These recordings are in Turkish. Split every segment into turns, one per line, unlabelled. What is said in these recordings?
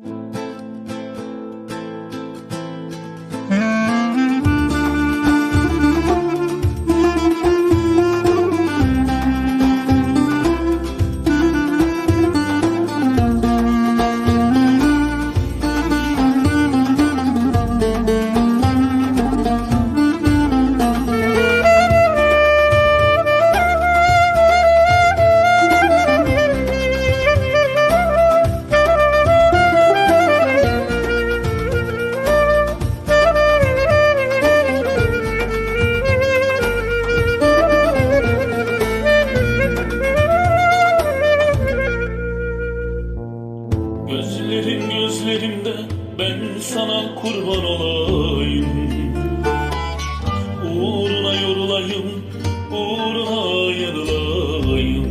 Thank you. Sana kurban olayım. Uğruna yorulayım, uğruna yanılayım.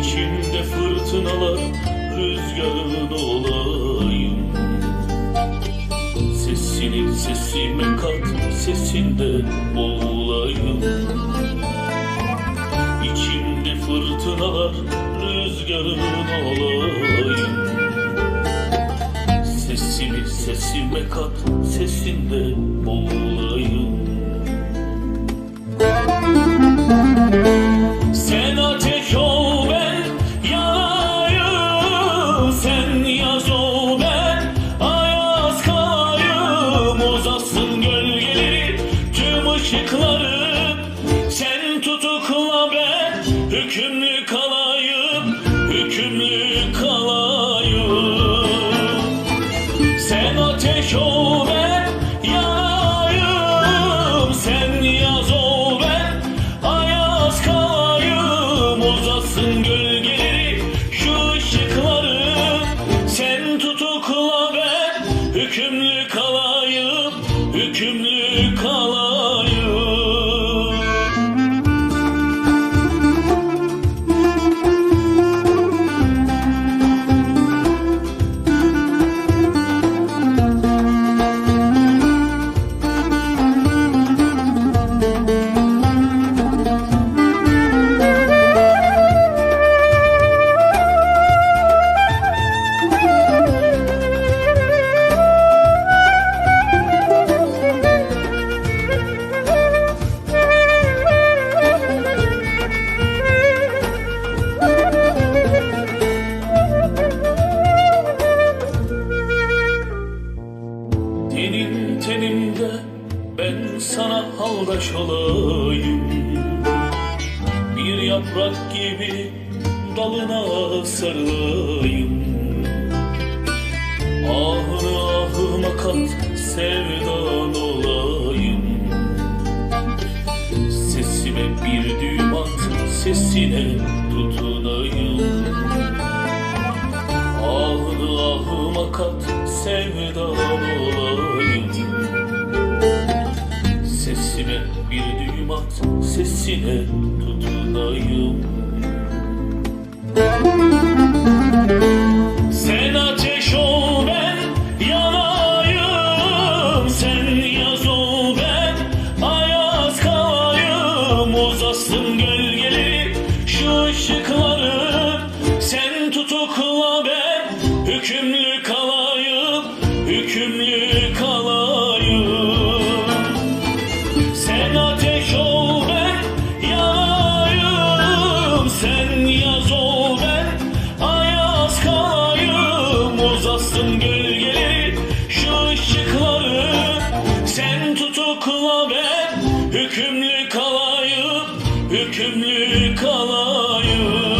İçimde fırtınalar, rüzgarı olayım Sesini sesime kat, sesinde boğulayım. İçimde fırtınalar, rüzgarın olayım Sesimi sesime kat, sesinde boğulayım Sen tutukla ben hükümlü kalayım Hükümlü tenimde ben sana haldaş olayım. Bir yaprak gibi dalına sarılayım. Ahını ahıma kat sevdan olayım. Sesime bir düğüm at sesine tutunayım. Ahını ahıma kat sevdan Sesime bir düğüm at sesine tutunayım. Sen ateş ol ben yanayım. Sen yaz ol ben ayaz kalayım. Uzasın gölgeleri şu ışıkların Sen tutukla ben hükümlü kalayım kalayım.